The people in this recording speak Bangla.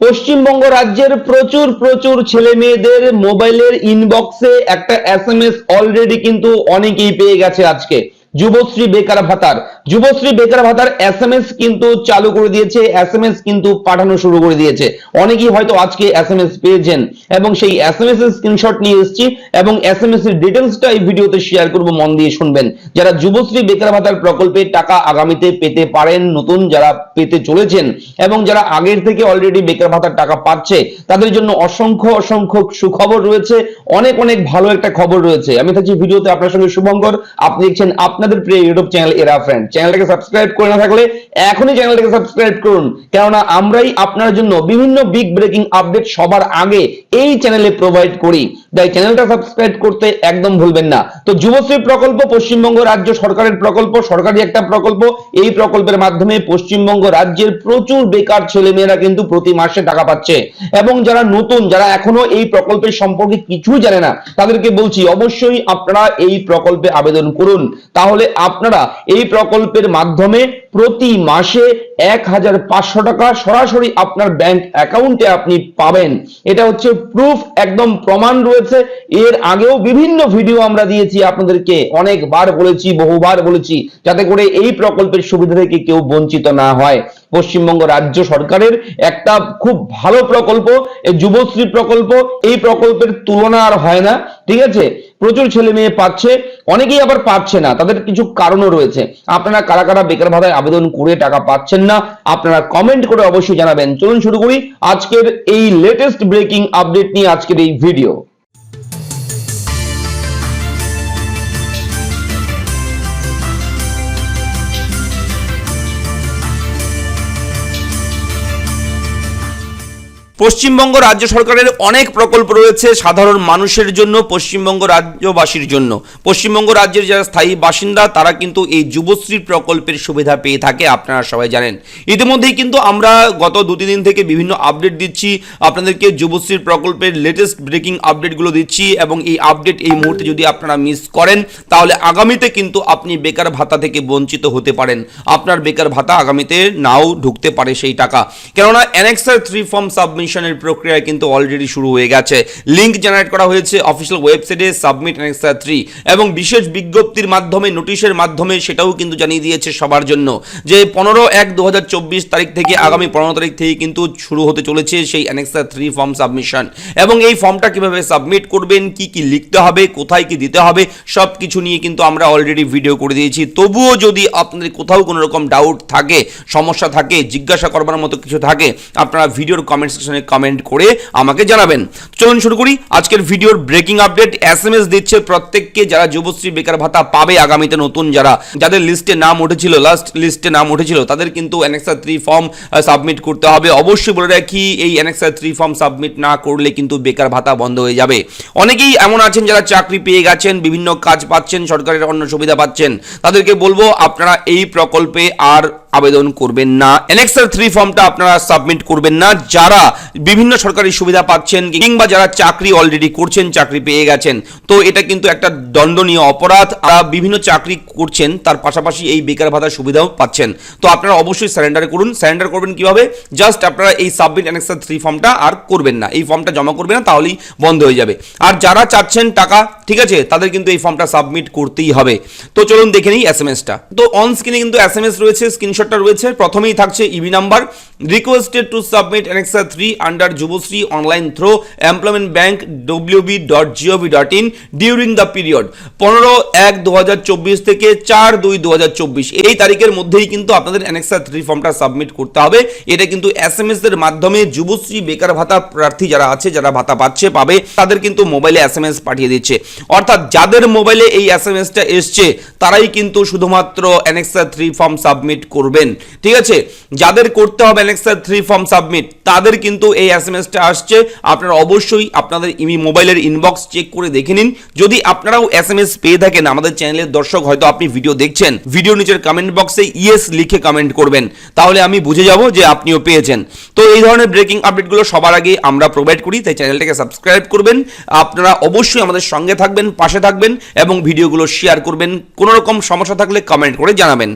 পশ্চিমবঙ্গ রাজ্যের প্রচুর প্রচুর ছেলে মেয়েদের মোবাইলের ইনবক্সে একটা এস এম এস অলরেডি কিন্তু অনেকেই পেয়ে গেছে আজকে। যুবশ্রী বেকার ভাতার। যুবশ্রী বেকার ভাতার এসএমএস কিন্তু চালু করে দিয়েছে এসএমএস কিন্তু পাঠানো শুরু করে দিয়েছে। অনেকেই হয়তো আজকে এসএমএস পেয়েছেন এবং সেই এসএমএস এর স্ক্রিনশট নিয়ে এসেছি এবং এসএমএস এর ডিটেলসটা এই ভিডিওতে শেয়ার করব, মন দিয়ে শুনবেন। যারা যুবশ্রী বেকার ভাতার প্রকল্পে টাকা আগামীতে পেতে পারেন, নতুন যারা পেতে চলেছেন এবং যারা আগের থেকে অলরেডি বেকার ভাতার টাকা পাচ্ছে, তাদের জন্য অসংখ্য অসংখ্য সুখবর রয়েছে। অনেক অনেক ভালো একটা খবর রয়েছে। আমি থাকছি ভিডিওতে আপনার সঙ্গে শুভঙ্কর। আপনি দেখছেন আপনাদের প্রিয় ইউটিউব চ্যানেল এরা ফ্রেন্ড চ্যানেলটাকে সাবস্ক্রাইব করে না থাকলে এখনই চ্যানেলটাকে সাবস্ক্রাইব করুন। কেননা আমরাই আপনার জন্য বিভিন্ন বিগ ব্রেকিং আপডেট সবার আগে এই চ্যানেলে প্রোভাইড করি। তাই চ্যানেলটা সাবস্ক্রাইব করতে একদম ভুলবেন না। তো যুবশ্রী প্রকল্প, পশ্চিমবঙ্গ রাজ্য সরকারের প্রকল্প, সরকারি একটা প্রকল্প, এই প্রকল্পের মাধ্যমে পশ্চিমবঙ্গ রাজ্যের প্রচুর বেকার ছেলেমেয়েরা কিন্তু প্রতি মাসে টাকা পাচ্ছে। এবং যারা নতুন, যারা এখনও এই প্রকল্পের সম্পর্কে কিছুই জানে না, তাদেরকে বলছি অবশ্যই আপনারা এই প্রকল্পে আবেদন করুন। তাহলে আপনারা এই প্রকল্পের মাধ্যমে প্রতি মাসে এক হাজার পাঁচশো টাকা সরাসরি আপনার ব্যাংক অ্যাকাউন্টে আপনি পাবেন। এটা হচ্ছে প্রুফ একদম প্রমাণ রয়েছে। এর আগেও বিভিন্ন ভিডিও আমরা দিয়েছি আপনাদেরকে, অনেকবার বলেছি, বহুবার বলেছি, যাতে করে এই প্রকল্পের সুবিধা থেকে কেউ বঞ্চিত না হয়। পশ্চিমবঙ্গ রাজ্য সরকারের একটা খুব ভালো প্রকল্প যুবশ্রী প্রকল্প, এই প্রকল্পের তুলনা আর হয় না, ঠিক আছে? প্রচুর ছেলে মেয়ে পাচ্ছে, অনেকেই আবার পাচ্ছে না, তাদের কিছু কারণও রয়েছে। আপনারা কারা কারা বেকার ভাতায় আবেদন করে টাকা পাচ্ছেন না, আপনারা কমেন্ট করে অবশ্যই জানাবেন। চলুন শুরু করি আজকের এই লেটেস্ট ব্রেকিং আপডেট নিয়ে আজকের এই ভিডিও পশ্চিমবঙ্গ রাজ্য সরকারের অনেক প্রকল্প রয়েছে সাধারণ মানুষের জন্য, পশ্চিমবঙ্গ রাজ্যবাসীর জন্য। পশ্চিমবঙ্গ রাজ্যের যারা স্থায়ী বাসিন্দা, তারা কিন্তু এই যুবশ্রী প্রকল্পের সুবিধা পেয়ে থাকে, আপনারা সবাই জানেন। ইতিমধ্যেই কিন্তু আমরা গত দু তিন দিন থেকে বিভিন্ন আপডেট দিচ্ছি, আপনাদেরকে যুবশ্রীর প্রকল্পের লেটেস্ট ব্রেকিং আপডেটগুলো দিচ্ছি এবং এই আপডেট এই মুহূর্তে যদি আপনারা মিস করেন, তাহলে আগামীতে কিন্তু আপনি বেকার ভাতা থেকে বঞ্চিত হতে পারেন। আপনার বেকার ভাতা আগামীতে নাও ঢুকতে পারে সেই টাকা। কেননা অ্যানেক্সার থ্রি ফর্ম সাবমিশনের প্রক্রিয়া কিন্তু অলরেডি শুরু হয়ে গেছে। লিঙ্ক জেনারেট করা হয়েছে অফিসিয়াল ওয়েবসাইটে সাবমিট অ্যানেক্সার থ্রি এবং বিশেষ বিজ্ঞপ্তির মাধ্যমে নোটিশের মাধ্যমে সেটাও কিন্তু জানিয়ে দিয়েছে সবার জন্য যে পনেরো এক দু তারিখ থেকে আগামী পনেরো তারিখ থেকে কিন্তু শুরু হতে চলেছে সেই অ্যানেক্সার থ্রি ফর্ম সাবমিশন এবং এই ফর্মটা কীভাবে সাবমিট করবেন, কি কি লিখতে হবে, কোথায় কি দিতে হবে সব কিছু নিয়ে কিন্তু আমরা অলরেডি ভিডিও করে দিয়েছি। তবুও যদি আপনাদের কোথাও কোনো রকম ডাউট থাকে, সমস্যা থাকে, জিজ্ঞাসা করবার মতো কিছু থাকে, আপনারা ভিডিওর কমেন্ট সেকশনে কমেন্ট করে আমাকে জানাবেন। চলুন শুরু করি। আজকের ভিডিওর breaking update S M S দিচ্ছে প্রত্যেককে যারা যুবশ্রী বেকার ভাতা পাবে আগামীতে নতুন যারা। যাদের লিস্টে নাম উঠেছিল লাস্ট লিস্টে নাম উঠেছিল, তাদের কিন্তু অ্যানেক্সার থ্রি ফর্ম সাবমিট করতে হবে। অবশ্যই বলে রাখি, এই অ্যানেক্সার থ্রি ফর্ম সাবমিট না করলে কিন্তু বেকার ভাতা বন্ধ হয়ে যাবে। অনেকেই এমন আছেন যারা চাকরি পেয়ে গেছেন, বিভিন্ন কাজ পাচ্ছেন, সরকারের অন্য সুবিধা পাচ্ছেন। তাদেরকে বলব, আপনারা এই প্রকল্পে আর আবেদন করবেন না। এনএক্সএল থ্রি ফর্মটা আপনারা সাবমিট করবেন না। যারা বিভিন্ন সরকারি সুবিধা পাচ্ছেন কিংবা যারা চাকরি অলরেডি করছেন, চাকরি পেয়ে গেছেন, তো এটা কিন্তু একটা দণ্ডনীয় অপরাধ। আর বিভিন্ন চাকরি করছেন, তার পাশাপাশি এই বেকার ভাতার সুবিধাও পাচ্ছেন। তো আপনারা অবশ্যই স্যারেন্ডার করুন। স্যারেন্ডার করবেন কীভাবে? জাস্ট আপনারা এই সাবমিট অ্যানেক্সার থ্রি ফর্মটা আর করবেন না। এই ফর্মটা জমা করবেন না, তাহলেই বন্ধ হয়ে যাবে। আর যারা চাচ্ছেন টাকা, ঠিক আছে, তাদের কিন্তু এই ফর্মটা সাবমিট করতেই হবে। তো চলুন দেখে নিই এস এম এসটা তো অন স্ক্রিনে কিন্তু এস এম এস রয়েছে স্ক্রিনশটটা রয়েছে। প্রথমেই থাকছে EB number requested to submit annexure three under Yuvashree online through employment bank WB dot GOV dot in during the period পনেরো এক দু থেকে চার দুই দু এই তারিখের মধ্যেই কিন্তু আপনাদের অ্যানেক্সার থ্রি ফর্মটা সাবমিট করতে হবে। এটা কিন্তু এস এম এস এর মাধ্যমে যুবশ্রী বেকার ভাতা প্রার্থী যারা আছে, যারা ভাতা পাচ্ছে, পাবে, তাদের কিন্তু মোবাইলে এস এম এস পাঠিয়ে দিচ্ছে। অর্থাৎ যাদের মোবাইলে এই এস এম এসটা এসছে, তারাই কিন্তু শুধুমাত্র অ্যানেক্সার থ্রি ফর্ম সাবমিট করবেন। ঠিক আছে? যাদের করতে হবে অ্যানেক্সার থ্রি ফর্ম সাবমিট তাদের কিন্তু এই এস এম এসটা আসছে। আপনারা অবশ্যই আপনাদের ইমি মোবাইলের ইনবক্স চেক করে দেখে নিন। যদি আপনারাও এস এম এস পেয়ে থাকেন আমাদের চ্যানেলের দর্শক, হয়তো আপনি ভিডিও দেখছেন। ভিডিও নিচের কমেন্ট বক্সে ইয়েস লিখে কমেন্ট করবেন। তাহলে আমি বুঝে যাব যে আপনিও পেয়েছেন। তো এই ধরনের ব্রেকিং আপডেটগুলো সবার আগে আমরা প্রোভাইড করি, তাই চ্যানেলটাকে সাবস্ক্রাইব করবেন। আপনারা অবশ্যই আমাদের সঙ্গে থাকবেন, পাশে থাকবেন এবং ভিডিওগুলো শেয়ার করবেন। কোনো রকম সমস্যা থাকলে কমেন্ট করে জানাবেন।